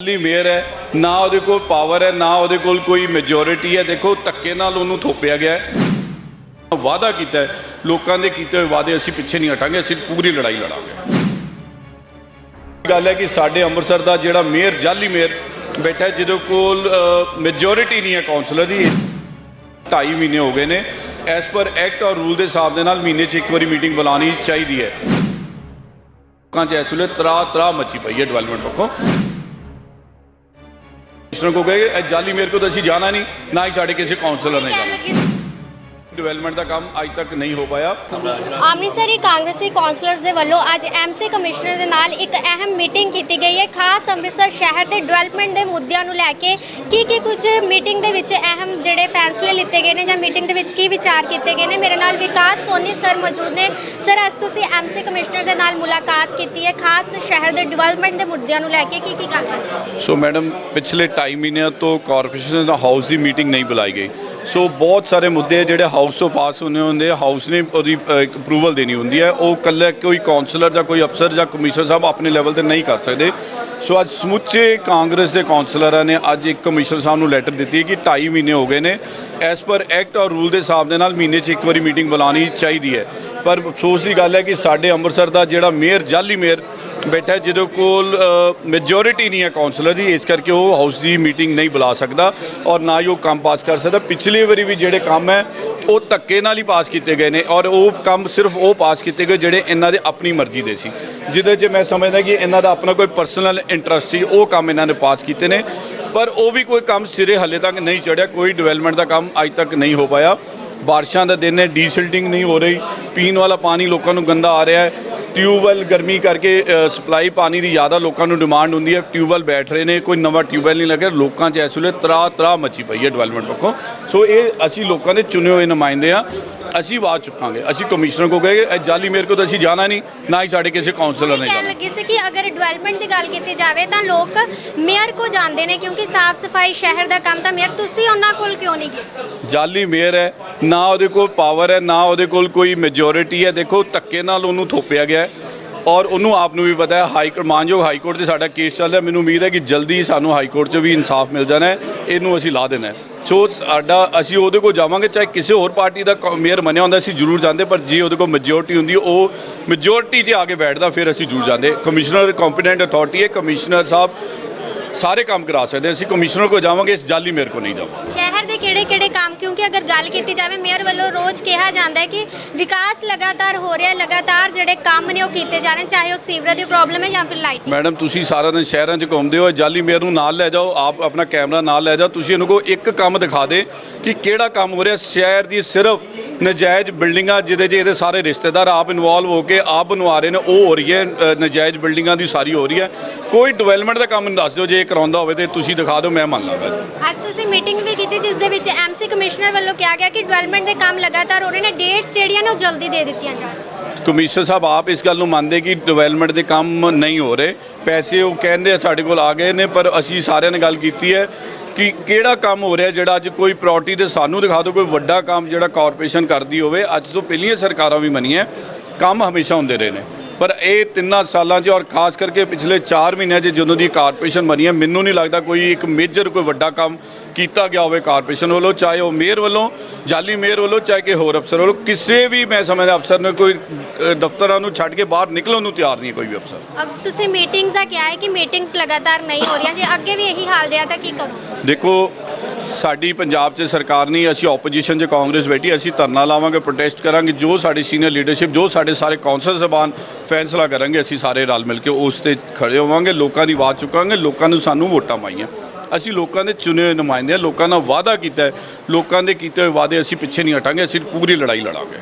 ਲਈ ਮੇਅਰ ਹੈ, ਨਾ ਉਹਦੇ ਕੋਲ ਪਾਵਰ ਹੈ, ਨਾ ਉਹਦੇ ਕੋਲ ਕੋਈ ਮੈਜੋਰਿਟੀ ਹੈ। ਦੇਖੋ, ਧੱਕੇ ਨਾਲ ਉਹਨੂੰ ਥੋਪਿਆ ਗਿਆ ਹੈ। ਵਾਅਦਾ ਕੀਤਾ ਹੈ। ਲੋਕਾਂ ਦੇ ਕੀਤੇ ਹੋਏ ਵਾਅਦੇ ਅਸੀਂ ਪਿੱਛੇ ਨਹੀਂ ਹਟਾਂਗੇ, ਅਸੀਂ ਪੂਰੀ ਲੜਾਈ ਲੜਾਂਗੇ। ਗੱਲ ਹੈ ਕਿ ਸਾਡੇ ਅੰਮ੍ਰਿਤਸਰ ਦਾ ਜਿਹੜਾ ਮੇਅਰ ਜਾਲੀ ਮੇਅਰ ਬੈਠਾ ਜਿਹਦੇ ਕੋਲ ਮੈਜੋਰਿਟੀ ਨਹੀਂ ਹੈ ਕਾਉਂਸਲਰ ਦੀ। 2.5 ਮਹੀਨੇ ਹੋ ਗਏ ਨੇ। ਐਸ ਪਰ ਐਕਟ ਔਰ ਰੂਲ ਦੇ ਹਿਸਾਬ ਦੇ ਨਾਲ ਮਹੀਨੇ 'ਚ ਇੱਕ ਵਾਰੀ ਮੀਟਿੰਗ ਬੁਲਾਉਣੀ ਚਾਹੀਦੀ ਹੈ। ਲੋਕਾਂ 'ਚ ਇਸ ਵੇਲੇ ਤਰਾ ਤਰਾ ਮੱਚੀ ਪਈ ਹੈ ਡਿਵੈਲਪਮੈਂਟ ਪੱਖੋਂ। ਕਮਿਸ਼ਨਰ ਕੋ ਗਏ ਜਾਲੀ ਮੇਰੇ ਕੋ ਤਾਂ ਅਸੀਂ ਜਾਣਾ ਨਹੀਂ, ਨਾ ਹੀ ਸਾਡੇ ਕਿਸੇ ਕਾਉਂਸਲਰ ਨੇ ਜਾਣਾ। ਡਿਵੈਲਪਮੈਂਟ ਦਾ ਕੰਮ ਅੱਜ ਤੱਕ ਨਹੀਂ ਹੋ ਪਾਇਆ। ਅੰਮ੍ਰਿਤਸਰੀ ਕਾਂਗਰਸੀ ਕੌਂਸਲਰਸ ਦੇ ਵੱਲੋਂ ਅੱਜ ਐਮਸੀ ਕਮਿਸ਼ਨਰ ਦੇ ਨਾਲ ਇੱਕ ਅਹਿਮ ਮੀਟਿੰਗ ਕੀਤੀ ਗਈ ਹੈ। ਖਾਸ ਅੰਮ੍ਰਿਤਸਰ ਸ਼ਹਿਰ ਦੇ ਡਿਵੈਲਪਮੈਂਟ ਦੇ ਮੁੱਦਿਆਂ ਨੂੰ ਲੈ ਕੇ ਕੀ ਕੀ ਕੁਝ ਮੀਟਿੰਗ ਦੇ ਵਿੱਚ ਅਹਿਮ ਜਿਹੜੇ ਫੈਸਲੇ ਲਿੱਤੇ ਗਏ ਨੇ ਜਾਂ ਮੀਟਿੰਗ ਦੇ ਵਿੱਚ ਕੀ ਵਿਚਾਰ ਕੀਤੇ ਗਏ ਨੇ? ਮੇਰੇ ਨਾਲ ਵਿਕਾਸ ਸੋਨੀ ਸਰ ਮੌਜੂਦ ਨੇ। ਸਰ ਅੱਜ ਤੁਸੀਂ ਐਮਸੀ ਕਮਿਸ਼ਨਰ ਦੇ ਨਾਲ ਮੁਲਾਕਾਤ ਕੀਤੀ ਹੈ। ਖਾਸ ਸ਼ਹਿਰ ਦੇ ਡਿਵੈਲਪਮੈਂਟ ਦੇ ਮੁੱਦਿਆਂ ਨੂੰ ਲੈ ਕੇ ਕੀ ਕੀ ਗੱਲਬਾਤ? ਸੋ ਮੈਡਮ ਪਿਛਲੇ 2.5 ਮਹੀਨਿਆਂ ਤੋਂ ਕਾਰਪੋਰੇਸ਼ਨ ਦਾ ਹਾਊਸ ਦੀ ਮੀਟਿੰਗ ਨਹੀਂ ਬੁਲਾਈ ਗਈ। ਸੋ ਬਹੁਤ ਸਾਰੇ ਮੁੱਦੇ ਜਿਹੜੇ ਹਾਊਸ ਤੋਂ ਪਾਸ ਹੋਣੇ ਹੁੰਦੇ ਆ। ਹਾਊਸ ਨੇ ਉਹਦੀ ਇੱਕ ਅਪਰੂਵਲ ਦੇਣੀ ਹੁੰਦੀ ਹੈ। ਉਹ ਕੱਲਾ ਕੋਈ ਕਾਉਂਸਲਰ ਜਾਂ ਕੋਈ ਅਫਸਰ ਜਾਂ ਕਮਿਸ਼ਨਰ ਸਾਹਿਬ ਆਪਣੇ ਲੈਵਲ ਤੇ ਨਹੀਂ ਕਰ ਸਕਦੇ। ਸੋ ਅੱਜ ਸਮੁੱਚੇ ਕਾਂਗਰਸ ਦੇ ਕਾਉਂਸਲਰਾਂ ਨੇ ਅੱਜ ਇੱਕ ਕਮਿਸ਼ਨਰ ਸਾਹਿਬ ਨੂੰ ਲੈਟਰ ਦਿੱਤੀ ਹੈ ਕਿ 2.5 ਮਹੀਨੇ ਹੋ ਗਏ ਨੇ। ਐਸ ਪਰ ਐਕਟ ਔਰ ਰੂਲ ਦੇ ਹਿਸਾਬ ਦੇ ਨਾਲ ਮਹੀਨੇ 'ਚ ਇੱਕ ਵਾਰੀ ਮੀਟਿੰਗ ਬੁਲਾਉਣੀ ਚਾਹੀਦੀ ਹੈ। ਪਰ ਅਫਸੋਸ ਦੀ ਗੱਲ ਹੈ ਕਿ ਸਾਡੇ ਅੰਮ੍ਰਿਤਸਰ ਦਾ ਜਿਹੜਾ ਮੇਅਰ ਜਾਲੀ ਮੇਅਰ ਬੈਠਾ ਜਿਹਦੇ ਕੋਲ ਮੈਜੋਰਿਟੀ ਨਹੀਂ ਹੈ ਕਾਉਂਸਲਰ ਦੀ ਇਸ ਕਰਕੇ ਉਹ ਹਾਊਸ ਦੀ ਮੀਟਿੰਗ ਨਹੀਂ ਬੁਲਾ ਸਕਦਾ ਔਰ ਨਾ ਹੀ ਉਹ ਕੰਮ ਪਾਸ ਕਰ ਸਕਦਾ। ਪਿਛਲੀ ਵਾਰੀ ਵੀ ਜਿਹੜੇ ਕੰਮ ਹੈ, ਉਹ ਧੱਕੇ ਨਾਲ ਹੀ ਪਾਸ ਕੀਤੇ ਗਏ ਨੇ ਔਰ ਉਹ ਕੰਮ ਸਿਰਫ ਉਹ ਪਾਸ ਕੀਤੇ ਗਏ ਜਿਹੜੇ ਇਹਨਾਂ ਦੇ ਆਪਣੀ ਮਰਜ਼ੀ ਦੇ ਸੀ। ਜਿਹਦੇ 'ਚ ਮੈਂ ਸਮਝਦਾ ਕਿ ਇਹਨਾਂ ਦਾ ਆਪਣਾ ਕੋਈ ਪਰਸਨਲ ਇੰਟਰਸਟ ਸੀ, ਉਹ ਕੰਮ ਇਹਨਾਂ ਨੇ ਪਾਸ ਕੀਤੇ ਨੇ। ਪਰ ਉਹ ਵੀ ਕੋਈ ਕੰਮ ਸਿਰੇ ਹੱਲੇ ਤੱਕ ਨਹੀਂ ਚੜਿਆ, ਕੋਈ ਡਿਵੈਲਪਮੈਂਟ ਦਾ ਕੰਮ ਅੱਜ ਤੱਕ ਨਹੀਂ ਹੋ ਪਾਇਆ। ਬਾਰਿਸ਼ਾਂ ਦਾ ਦਿਨ ਹੈ ਡੀਸਿਲਟਿੰਗ ਨਹੀਂ ਹੋ ਰਹੀ। ਪੀਣ ਵਾਲਾ ਪਾਣੀ ਲੋਕਾਂ ਨੂੰ ਗੰਦਾ ਆ ਰਿਹਾ ਹੈ। ਟਿਊਬਵੈਲ ਗਰਮੀ ਕਰਕੇ ਸਪਲਾਈ ਪਾਣੀ ਦੀ ਜ਼ਿਆਦਾ ਲੋਕਾਂ ਨੂੰ ਡਿਮਾਂਡ ਹੁੰਦੀ ਹੈ। ਟਿਊਬਵੈਲ ਬੈਠ ਰਹੇ ਨੇ, ਕੋਈ ਨਵਾਂ ਟਿਊਬਵੈਲ ਨਹੀਂ ਲੱਗਿਆ। ਲੋਕਾਂ 'ਚ ਇਸ ਵੇਲੇ ਤਰਾ ਤਰਾ ਮੱਚੀ ਪਈ ਹੈ ਡਿਵੈਲਪਮੈਂਟ ਪੱਖੋਂ। ਸੋ ਇਹ ਅਸੀਂ ਲੋਕਾਂ ਦੇ ਚੁਣੇ ਹੋਏ ਨੁਮਾਇੰਦੇ ਆ ਅਸੀਂ ਆਵਾਜ਼ ਚੁੱਕਾਂਗੇ। ਅਸੀਂ ਕਮਿਸ਼ਨਰ ਕੋ ਗਏ ਇਹ ਜਾਲੀ ਮੇਰ ਕੋ ਤਾਂ ਅਸੀਂ ਜਾਣਾ ਨਹੀਂ ਨਾ ਹੀ ਸਾਡੇ ਕਿਸੇ ਕਾਉਂਸਲਰ ਨੇ ਕਹਿਣ ਜਾਣਾ। ਲੱਗੀ ਸੀ ਕਿ ਅਗਰ ਡਿਵੈਲਪਮੈਂਟ ਦੀ ਗੱਲ ਕੀਤੀ ਜਾਵੇ ਤਾਂ ਲੋਕ ਮੇਅਰ ਕੋ ਜਾਂਦੇ ਨੇ ਕਿਉਂਕਿ ਸਾਫ਼ ਸਫ਼ਾਈ ਸ਼ਹਿਰ ਦਾ ਕੰਮ ਤਾਂ ਮੇਅਰ ਤੁਸੀਂ ਉਹਨਾਂ ਕੋਲ ਕਿਉਂ ਨਹੀਂ ਗਏ? ਜਾਲੀ ਮੇਅਰ ਹੈ ਨਾ ਉਹਦੇ ਕੋਲ ਪਾਵਰ ਹੈ ਨਾ ਉਹਦੇ ਕੋਲ ਕੋਈ ਮੈਜੋਰਿਟੀ ਹੈ। ਦੇਖੋ ਧੱਕੇ ਨਾਲ ਉਹਨੂੰ ਥੋਪਿਆ ਗਿਆ ਹੈ। ਔਰ ਉਹਨੂੰ ਆਪ ਨੂੰ ਵੀ ਪਤਾ ਹੈ, ਹਾਈ ਕੋਰਟ ਮਾਨਯੋਗ ਹਾਈ ਕੋਰਟ 'ਤੇ ਸਾਡਾ ਕੇਸ ਚੱਲ ਰਿਹਾ। ਮੈਨੂੰ ਉਮੀਦ ਹੈ ਕਿ ਜਲਦੀ ਸਾਨੂੰ ਹਾਈ ਕੋਰਟ 'ਚ ਵੀ ਇਨਸਾਫ ਮਿਲ ਜਾਣਾ ਹੈ। ਇਹਨੂੰ ਅਸੀਂ ਲਾ ਦੇਣਾ ਹੈ। ਸੋ ਸਾਡਾ, ਅਸੀਂ ਉਹਦੇ ਕੋਲ ਜਾਵਾਂਗੇ, ਚਾਹੇ ਕਿਸੇ ਹੋਰ ਪਾਰਟੀ ਦਾ ਕ- ਮੇਅਰ ਮੰਨਿਆ ਹੁੰਦਾ, ਅਸੀਂ ਜ਼ਰੂਰ ਜਾਂਦੇ, ਪਰ ਜੇ ਉਹਦੇ ਕੋਲ ਮੈਜੋਰਿਟੀ ਹੁੰਦੀ, ਉਹ ਮੈਜੋਰਟੀ 'ਤੇ ਆ ਕੇ ਬੈਠਦਾ, ਫਿਰ ਅਸੀਂ ਜ਼ਰੂਰ ਜਾਂਦੇ। ਕਮਿਸ਼ਨਰ ਕੰਪੀਟੈਂਟ ਅਥਾਰਟੀ ਹੈ, ਕਮਿਸ਼ਨਰ ਸਾਹਿਬ ਸਾਰੇ ਕੰਮ ਕਰਾ ਸਕਦੇ ਅਸੀਂ ਕਮਿਸ਼ਨਰ ਕੋਲ ਜਾਵਾਂਗੇ, ਇਸ ਜਾਲੀ ਮੇਅਰ ਕੋਲ ਨਹੀਂ ਜਾਵਾਂਗੇ। ਸ਼ਹਿਰ ਕੰਮ ਕਿਉਂਕਿ ਅਗਰ ਗੱਲ ਕੀਤੀ ਜਾਵੇ ਮੇਅਰ ਵੱਲੋਂ ਰੋਜ਼ ਕਿਹਾ ਜਾਂਦਾ ਹੈ ਕਿ ਵਿਕਾਸ ਲਗਾਤਾਰ ਹੋ ਰਿਹਾ ਲਗਾਤਾਰ ਜਿਹੜੇ ਕੰਮ ਨੇ ਉਹ ਕੀਤੇ ਜਾ ਰਹੇ ਚਾਹੇ ਉਹ ਸੀਵਰੇਜ ਦੀ ਪ੍ਰੋਬਲਮ ਹੈ ਜਾਂ ਫਿਰ ਲਾਈਟ ਮੈਡਮ ਤੁਸੀਂ ਸਾਰਾ ਦਿਨ ਸ਼ਹਿਰਾਂ 'ਚ ਘੁੰਮਦੇ ਹੋ ਜਾਲੀ ਮੇਰ ਨੂੰ ਨਾਲ ਲੈ ਜਾਓ ਆਪ ਆਪਣਾ ਕੈਮਰਾ ਨਾਲ ਲੈ ਜਾਓ ਤੁਸੀਂ ਇਹਨੂੰ ਕੋ ਇੱਕ ਕੰਮ ਦਿਖਾ ਦੇ ਕਿ ਕਿਹੜਾ ਕੰਮ ਹੋ ਰਿਹਾ ਸ਼ਹਿਰ ਦੀ ਸਿਰਫ ਨਜਾਇਜ਼ ਬਿਲਡਿੰਗਾਂ ਜਿਹਦੇ 'ਚ ਇਹਦੇ ਸਾਰੇ ਰਿਸ਼ਤੇਦਾਰ ਆਪ ਇਨਵੋਲਵ ਹੋ ਕੇ ਆਪ ਬਣਵਾ ਰਹੇ ਨੇ ਉਹ ਹੋ ਰਹੀ ਹੈ ਅ, ਨਜਾਇਜ਼ ਬਿਲਡਿੰਗਾਂ ਦੀ ਸਾਰੀ ਹੋ ਰਹੀ ਹੈ। ਕੋਈ ਡਿਵੈਲਪਮੈਂਟ ਦਾ ਕੰਮ ਮੈਨੂੰ ਦੱਸ ਦਿਓ ਜੇ ਕਰਾਉਂਦਾ ਹੋਵੇ ਤੇ ਤੁਸੀਂ ਦਿਖਾ ਦਿਓ ਮੈਂ ਮੰਨ ਲਾਂਗਾ ਅੱਜ ਤੁਸੀਂ ਮੀਟਿੰਗ ਵੀ ਕੀਤੀ ਜਿਸ ਦੇ ਵਿੱਚ ਐਮਸੀ ਕਮਿਸ਼ਨਰ ਵੱਲੋਂ ਕਿਹਾ ਗਿਆ ਕਿ ਡਿਵੈਲਪਮੈਂਟ ਦੇ ਕੰਮ ਲਗਾਤਾਰ ਹੋ ਰਹੇ ਨੇ ਡੇਟਸ ਜਿਹੜੀਆਂ ਨੇ ਉਹ ਜਲਦੀ ਦੇ ਦਿੱਤੀਆਂ ਜਾਣ। ਕਮਿਸ਼ਨਰ ਸਾਹਿਬ ਆਪ ਇਸ ਗੱਲ ਨੂੰ ਮੰਨਦੇ ਕਿ ਡਿਵੈਲਪਮੈਂਟ ਦੇ ਕੰਮ ਨਹੀਂ ਹੋ ਰਹੇ। ਪੈਸੇ ਉਹ ਕਹਿੰਦੇ ਆ ਸਾਡੇ ਕੋਲ ਆ ਗਏ ਨੇ ਪਰ ਅਸੀਂ ਸਾਰਿਆਂ ਨੇ ਗੱਲ ਕੀਤੀ ਹੈ ਕਿ ਕਿਹੜਾ ਕੰਮ ਹੋ ਰਿਹਾ ਜਿਹੜਾ ਅੱਜ ਕੋਈ ਪ੍ਰਾਇੋਰਟੀ ਤੇ ਸਾਨੂੰ ਦਿਖਾ ਦਿਓ ਕੋਈ ਵੱਡਾ ਕੰਮ ਜਿਹੜਾ ਕਾਰਪੋਰੇਸ਼ਨ ਕਰਦੀ ਹੋਵੇ ਅੱਜ ਤੋਂ ਪਹਿਲੀਆਂ ਸਰਕਾਰਾਂ ਵੀ ਮੰਨੀਆਂ ਕੰਮ ਹਮੇਸ਼ਾ ਹੁੰਦੇ ਰਹੇ ਨੇ। ਪਰ ਇਹ ਤਿੰਨਾਂ ਸਾਲਾਂ 'ਚ ਔਰ ਖਾਸ ਕਰਕੇ ਪਿਛਲੇ 4 ਮਹੀਨਿਆਂ 'ਚ ਜਦੋਂ ਦੀ ਕਾਰਪੋਰੇਸ਼ਨ ਬਣੀ ਹੈ ਮੈਨੂੰ ਨਹੀਂ ਲੱਗਦਾ ਕੋਈ ਇੱਕ ਮੇਜਰ ਕੋਈ ਵੱਡਾ ਕੰਮ ਕੀਤਾ ਗਿਆ ਹੋਵੇ ਕਾਰਪੋਰੇਸ਼ਨ ਵੱਲੋਂ ਚਾਹੇ ਉਹ ਮੇਅਰ ਵੱਲੋਂ ਜਾਲੀ ਮੇਅਰ ਵੱਲੋਂ ਚਾਹੇ ਕਿ ਹੋਰ ਅਫਸਰ ਵੱਲੋਂ ਕਿਸੇ ਵੀ ਮੈਂ ਸਮਝਦਾ ਅਫਸਰ ਨੇ ਕੋਈ ਦਫ਼ਤਰਾਂ ਨੂੰ ਛੱਡ ਕੇ ਬਾਹਰ ਨਿਕਲਣ ਨੂੰ ਤਿਆਰ ਨਹੀਂ ਕੋਈ ਵੀ ਅਫਸਰ। ਅਬ ਤੁਸੀਂ ਮੀਟਿੰਗਸ ਦਾ ਕਿਹਾ ਹੈ ਕਿ ਮੀਟਿੰਗਸ ਲਗਾਤਾਰ ਨਹੀਂ ਹੋ ਰਹੀਆਂ ਜੇ ਅੱਗੇ ਵੀ ਇਹੀ ਹਾਲ ਰਿਹਾ ਤਾਂ ਕੀ ਕਰੋ ਦੇਖੋ ਸਾਡੀ ਪੰਜਾਬ 'ਚ ਸਰਕਾਰ ਨਹੀਂ ਅਸੀਂ ਆਪੋਜੀਸ਼ਨ 'ਚ ਕਾਂਗਰਸ ਬੈਠੀ ਅਸੀਂ ਧਰਨਾ ਲਾਵਾਂਗੇ ਪ੍ਰੋਟੈਸਟ ਕਰਾਂਗੇ ਜੋ ਸਾਡੀ ਸੀਨੀਅਰ ਲੀਡਰਸ਼ਿਪ ਜੋ ਸਾਡੇ ਸਾਰੇ ਕੌਂਸਲ ਜ਼ਬਾਨ ਫੈਸਲਾ ਕਰਾਂਗੇ ਅਸੀਂ ਸਾਰੇ ਰਲ ਮਿਲ ਕੇ ਉਸ ਤੇ ਖੜੇ ਹੋਵਾਂਗੇ ਲੋਕਾਂ ਦੀ ਆਵਾਜ਼ ਚੁੱਕਾਂਗੇ ਲੋਕਾਂ ਨੂੰ ਸਾਨੂੰ ਵੋਟਾਂ ਪਾਈਆਂ। ਅਸੀਂ ਲੋਕਾਂ ਦੇ ਚੁਣੇ ਹੋਏ ਨੁਮਾਇੰਦੇ ਹਾਂ ਲੋਕਾਂ ਨਾਲ ਵਾਅਦਾ ਕੀਤਾ ਲੋਕਾਂ ਦੇ ਕੀਤੇ ਹੋਏ ਵਾਅਦੇ ਅਸੀਂ ਪਿੱਛੇ ਨਹੀਂ ਹਟਾਂਗੇ ਅਸੀਂ ਪੂਰੀ ਲੜਾਈ ਲੜਾਂਗੇ।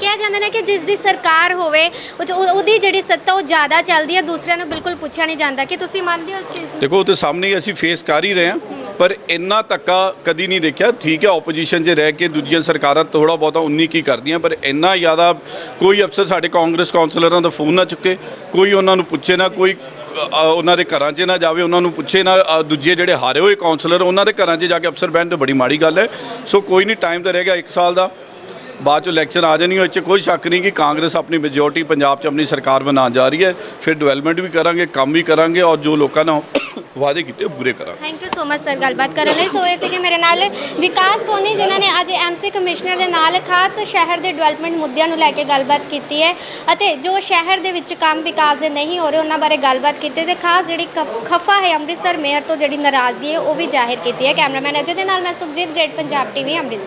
ਕਿਹਾ ਜਾਂਦਾ ਨੇ ਕਿ ਜਿਸ ਦੀ ਸਰਕਾਰ ਹੋਵੇ ਉਹਦੀ ਜਿਹੜੀ ਸੱਤਾ ਉਹ ਜ਼ਿਆਦਾ ਚੱਲਦੀ ਹੈ ਦੂਸਰਿਆਂ ਨੂੰ ਬਿਲਕੁਲ ਪੁੱਛਿਆ ਨਹੀਂ ਜਾਂਦਾ। ਕਿ ਤੁਸੀਂ ਮੰਨਦੇ ਹੋ ਇਸ ਚੀਜ਼ ਨੂੰ? ਦੇਖੋ ਉਹ ਤੇ ਸਾਹਮਣੇ ਅਸੀਂ ਫੇਸ ਕਰ ਹੀ ਰਹੇ ਹਾਂ। ਪਰ ਇੰਨਾ ਧੱਕਾ ਕਦੀ ਨਹੀਂ ਦੇਖਿਆ। ਠੀਕ ਹੈ ਆਪੋਜੀਸ਼ਨ 'ਚ ਰਹਿ ਕੇ ਦੂਜੀਆਂ ਸਰਕਾਰਾਂ ਥੋੜਾ ਬਹੁਤਾ ਉਨੀ ਕੀ ਕਰਦੀਆਂ, ਪਰ ਇੰਨਾ ਜ਼ਿਆਦਾ ਕੋਈ ਅਫਸਰ ਸਾਡੇ ਕਾਂਗਰਸ ਕਾਉਂਸਲਰਾਂ ਦਾ ਫੋਨ ਨਾ ਚੁੱਕੇ, ਕੋਈ ਉਹਨਾਂ ਨੂੰ ਪੁੱਛੇ ਨਾ, ਕੋਈ ਉਹਨਾਂ ਦੇ ਘਰਾਂ 'ਚ ਨਾ ਜਾਵੇ, ਉਹਨਾਂ ਨੂੰ ਪੁੱਛੇ ਨਾ ਦੂਜੇ ਜਿਹੜੇ ਹਾਰੇ ਹੋਏ ਕਾਉਂਸਲਰ ਉਹਨਾਂ ਦੇ ਘਰਾਂ 'ਚ ਜਾ ਕੇ ਅਫਸਰ ਬਹਿਣ ਤੇ ਬੜੀ ਮਾੜੀ ਗੱਲ ਹੈ। ਸੋ ਕੋਈ ਨਹੀਂ ਟਾਈਮ ਤਾਂ ਰਹਿ ਗਿਆ 1 ਸਾਲ ਦਾ। ਬਾਅਦ ਚ ਇਲੈਕਸ਼ਨ ਆ ਜਾਣੀ, ਉਹ 'ਚ ਕੋਈ ਸ਼ੱਕ ਨਹੀਂ ਕਿ ਕਾਂਗਰਸ ਆਪਣੀ ਮੈਜੋਰਟੀ ਪੰਜਾਬ 'ਚ ਆਪਣੀ ਸਰਕਾਰ ਬਣਾਉਣ ਜਾ ਰਹੀ ਹੈ। ਫਿਰ ਡਿਵੈਲਪਮੈਂਟ ਵੀ ਕਰਾਂਗੇ, ਕੰਮ ਵੀ ਕਰਾਂਗੇ ਔਰ ਜੋ ਲੋਕਾਂ ਨਾਲ ਵਾਅਦੇ ਕੀਤੇ, ਉਹ ਪੂਰੇ ਕਰਾਂਗੇ। Thank you so much sir ਗੱਲਬਾਤ ਕਰਨ ਲਈ। ਸੋ ਇਹ ਸੀਗੇ ਮੇਰੇ ਨਾਲ ਵਿਕਾਸ ਸੋਨੀ, ਜਿਨ੍ਹਾਂ ਨੇ ਅੱਜ ਐਮਸੀ ਕਮਿਸ਼ਨਰ ਦੇ ਨਾਲ ਖਾਸ ਸ਼ਹਿਰ ਦੇ ਡਿਵੈਲਪਮੈਂਟ ਮੁੱਦਿਆਂ ਨੂੰ ਲੈ ਕੇ ਗੱਲਬਾਤ ਕੀਤੀ ਹੈ ਅਤੇ ਜੋ ਸ਼ਹਿਰ ਦੇ ਵਿੱਚ ਕੰਮ ਵਿਕਾਸ ਦੇ ਨਹੀਂ ਹੋ ਰਹੇ, ਉਹਨਾਂ ਬਾਰੇ ਗੱਲਬਾਤ ਕੀਤੀ ਤੇ ਖਾਸ ਜਿਹੜੀ ਕਫ- ਖਫਾ ਹੈ ਅੰਮ੍ਰਿਤਸਰ ਮੇਅਰ ਤੋਂ ਜਿਹੜੀ ਨਾਰਾਜ਼ਗੀ ਹੈ, ਉਹ ਵੀ ਜ਼ਾਹਿਰ ਕੀਤੀ ਹੈ। ਕੈਮਰਾਮੈਨ ਅਜੇ ਦੇ ਨਾਲ ਮੈਂ ਸੁਖਜੀਤ ਗ੍ਰੇਟ ਪੰਜਾਬ ਟੀਵੀ ਅੰਮ੍ਰਿਤਸਰ।